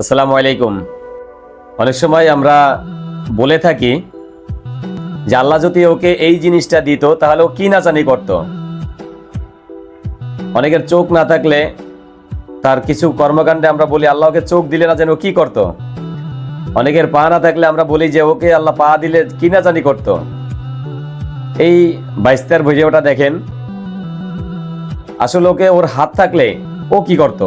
আসসালামু আলাইকুম। অনেক সময় আমরা বলে থাকি যে আল্লাহ যদি ওকে এই জিনিসটা দিত, তাহলে ও কি না জানি করত? অনেকের চোখ না থাকলে তার কিছু কর্মকাণ্ডে আমরা বলি, আল্লাহ ওকে চোখ দিলে না যেন ও কি করত? অনেকের পা না থাকলে আমরা বলি যে, ওকে আল্লাহ পা দিলে কি না জানি করত? এই বাইস্তার ভিডিওটা দেখেন। আসলে ওকে ওর হাত থাকলে ও কি করতো?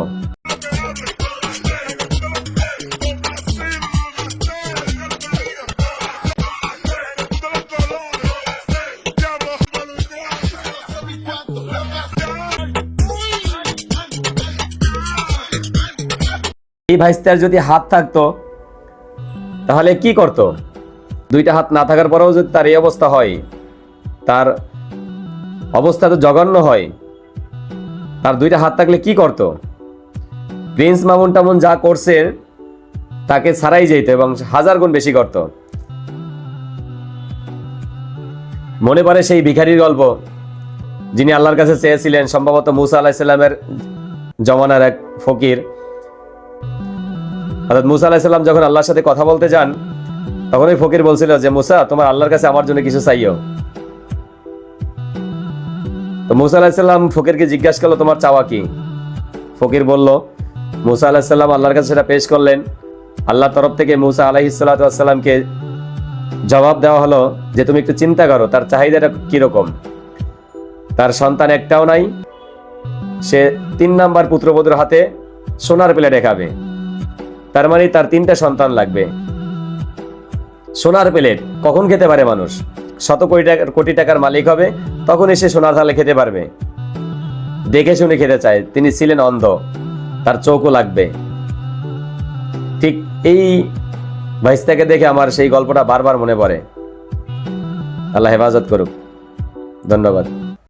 এই ভাইস্তার যদি হাত থাকতো, তাহলে কি করত? দুইটা হাত না থাকার পরেও যদি তার এই অবস্থা হয়, তার অবস্থা তো জঘন্য হয়, তার দুইটা হাত থাকলে কি করত? প্রিন্স মামুন টামুন যা করছে, তাকে ছাড়াই যেত এবং হাজার গুণ বেশি করত। মনে পড়ে সেই ভিখারির গল্প, যিনি আল্লাহর কাছে চেয়েছিলেন, সম্ভবত মুসা আলাহিসাল্লামের জমানার এক ফকির। অর্থাৎ মুসা আলাহিসাল্লাম যখন আল্লাহর সাথে কথা বলতে যান, তখন ওই ফকির বলছিল যে, মুসা, তোমার আল্লাহর কাছে আমার জন্য কিছু চাইও। তো মুসা আলাহিসাল্লাম ফকিরকে জিজ্ঞাসা করল, তোমার চাওয়া কি? ফকির বলল, মুসা আলাহিসাল্লাম আল্লাহর কাছে সেটা পেশ করলেন। আল্লাহর তরফ থেকে মুসা আলাহিসাল্লামকে জবাব দেওয়া হলো যে, তুমি একটু চিন্তা করো, তার চাহিদাটা কীরকম তার সন্তান একটাও নাই, সে তিন নাম্বার পুত্রবধূর হাতে সোনার প্লেটে খাবে তার মানে তার তিনটা সন্তান লাগবে। সোনার প্লেট, কখন খেতে পারে মানুষ? শত কোটি টাকা কোটি টাকার মালিক হবে, তখন এসে সোনার থালে খেতে পারবে। দেখে শুনে খেতে চায়, তিনি ছিলেন অন্ধ, তার চোখও লাগবে। ঠিক এই ভাইস্তাকে দেখে আমার সেই গল্পটা বারবার মনে পড়ে। আল্লাহ হেফাজত করুক। ধন্যবাদ।